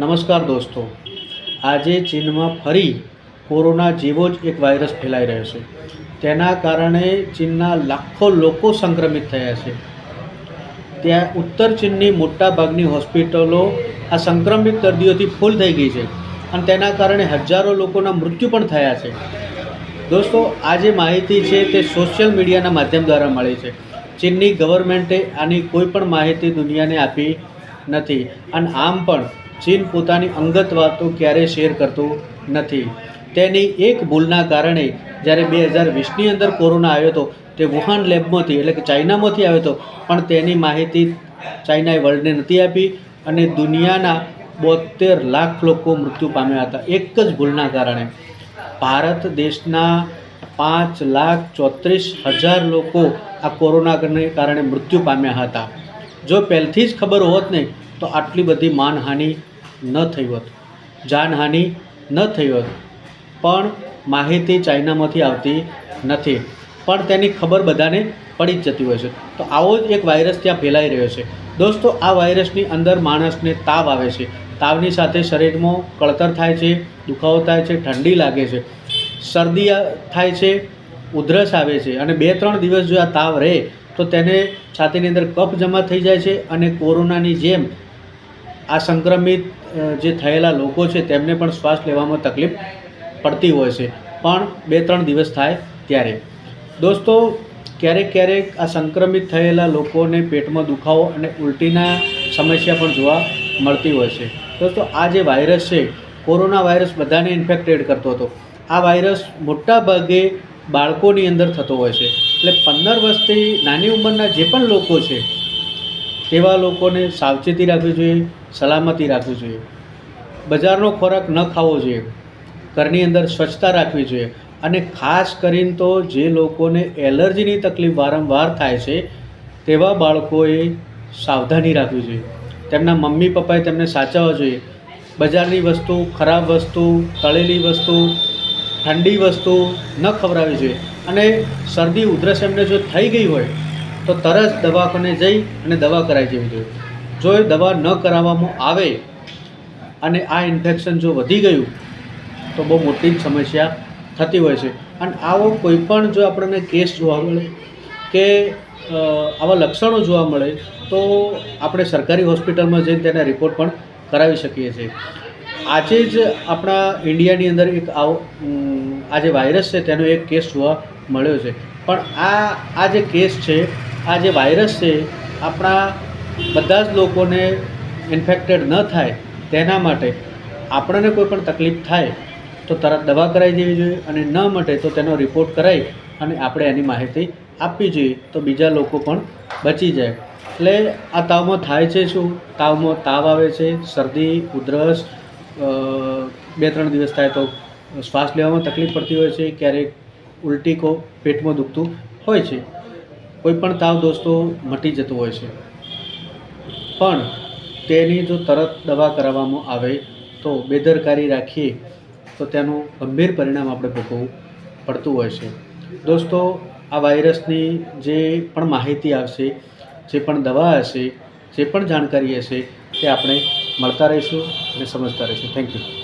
નમસ્કાર દોસ્તો. આજે ચીનમાં ફરી કોરોના જેવો જ એક વાયરસ ફેલાઈ રહ્યો છે. તેના કારણે ચીનના લાખો લોકો સંક્રમિત થયા છે. ત્યાં ઉત્તર ચીનની મોટાભાગની હોસ્પિટલો આ સંક્રમિત દર્દીઓથી ફૂલ થઈ ગઈ છે અને તેના કારણે હજારો લોકોના મૃત્યુ પણ થયા છે. દોસ્તો આ જે માહિતી છે તે સોશિયલ મીડિયાના માધ્યમ દ્વારા મળી છે. ચીનની ગવર્મેન્ટે આની કોઈ પણ માહિતી દુનિયાને આપી નથી. અને આમ પણ ચીન પોતાની અંગત વાતો ક્યારેય શેર કરતું નથી. તેની એક ભૂલના કારણે જ્યારે બે હજાર વીસની અંદર કોરોના આવ્યો હતો, તે વુહાન લેબમાંથી એટલે કે ચાઇનામાંથી આવ્યો હતો, પણ તેની માહિતી ચાઇનાએ વર્લ્ડને નથી આપી અને દુનિયાના બોતેર લાખ લોકો મૃત્યુ પામ્યા હતા. એક જ ભૂલના કારણે. ભારત દેશના પાંચ લાખ ચોત્રીસ હજાર લોકો આ કોરોનાને કારણે મૃત્યુ પામ્યા હતા. જો પહેલથી જ ખબર હોત ને, તો આટલી બધી માનહાનિ ન થઈ હોત. જાનહાનિ ન થઈ હોત. પણ માહિતી ચાઇનામાંથી આવતી નથી. પણ તેની ખબર બધાને પડી જ જતી હોય છે. તો આવો જ એક વાયરસ ત્યાં ફેલાઈ રહ્યો છે. દોસ્તો, આ વાયરસની અંદર માણસને તાવ આવે છે. તાવની સાથે શરીરમાં કળતર થાય છે, દુખાવો થાય છે, ઠંડી લાગે છે. શરદી થાય છે, ઉધરસ આવે છે અને બે ત્રણ દિવસ જો આ તાવ રહે, તો તેને છાતીની અંદર કફ જમા થઈ જાય છે અને કોરોનાની જેમ આ સંક્રમિત જે થયેલા લોકો છે, તેમને પણ શ્વાસ લેવામાં તકલીફ પડતી હોય છે. પણ બે ત્રણ દિવસ થાય ત્યારે. દોસ્તો, ક્યારેક ક્યારેક આ સંક્રમિત થયેલા લોકોને પેટમાં દુખાવો અને ઉલટીના સમસ્યા પણ જોવા મળતી હોય છે. દોસ્તો, આ જે વાયરસ છે, કોરોના વાયરસ બધાને ઇન્ફેક્ટેડ કરતો હતો. આ વાયરસ મોટા ભાગે બાળકોની અંદર થતો હોય છે. એટલે પંદર વર્ષથી નાની ઉંમરના જે પણ લોકો છે, તેવા લોકોને સાવચેતી રાખવી જોઈએ. સલામતી રાખવી જોઈએ. બજારનો ખોરાક ન ખાવો જોઈએ. ઘરની અંદર સ્વચ્છતા રાખવી જોઈએ. અને ખાસ કરીને તો જે લોકોને એલર્જીની તકલીફ વારંવાર થાય છે, તેવા બાળકોએ સાવધાની રાખવી જોઈએ. તેમના મમ્મી પપ્પાએ તેમને સાચવવા જોઈએ. બજારની વસ્તુ, ખરાબ વસ્તુ, તળેલી વસ્તુ, ઠંડી વસ્તુ ન ખવડાવવી જોઈએ. અને શરદી, ઉધરસ એમને જો થઈ ગઈ હોય, તો તરત દવાખાને જઈ અને દવા કરાવી જવી જોઈએ. જો એ દવા ન કરાવવામાં આવે અને આ ઇન્ફેક્શન જો વધી ગયું, તો બહુ મોટી સમસ્યા થતી હોય છે. અને આવો કોઈ પણ જો આપણને કેસ જોવા મળે કે આવા લક્ષણો જોવા મળે, તો આપણે સરકારી હોસ્પિટલમાં જઈને તેના રિપોર્ટ પણ કરાવી શકીએ છીએ. આજે જ આપણા ઇન્ડિયાની અંદર એક આવો આ જે વાયરસ છે તેનો એક કેસ જોવા મળ્યો છે. પણ આ આ જે કેસ છે, આ જે વાયરસ છે, આપણા બધા જ લોકોને ઇન્ફેક્ટેડ ન થાય તેના માટે આપણને કોઈ પણ તકલીફ થાય તો તરત દવા કરાવી દેવી જોઈએ અને ન મટે તો તેનો રિપોર્ટ કરાવી અને આપણે એની માહિતી આપવી જોઈએ તો બીજા લોકો પણ બચી જાય. એટલે આ તાવમાં થાય છે શું? તાવમાં તાવ આવે છે, શરદી, ઉધરસ બે ત્રણ દિવસ થાય તો શ્વાસ લેવામાં તકલીફ પડતી હોય છે, ક્યારેક ઉલટી કો, પેટમાં દુખતું હોય છે. કોઈ પણ તાવ દોસ્તો મટી જતો હોય છે. પણ તેની જો તરત દવા કરાવવામાં આવે તો બેદરકારી રાખીએ, તો તેનું ગંભીર પરિણામ આપણે ભોગવવું પડતું હોય છે. દોસ્તો, આ વાયરસની જે પણ માહિતી આવશે, જે પણ દવા હશે, જે પણ જાણકારી હશે, તે આપણે મળતા રહીશું અને સમજતા રહીશું. Thank you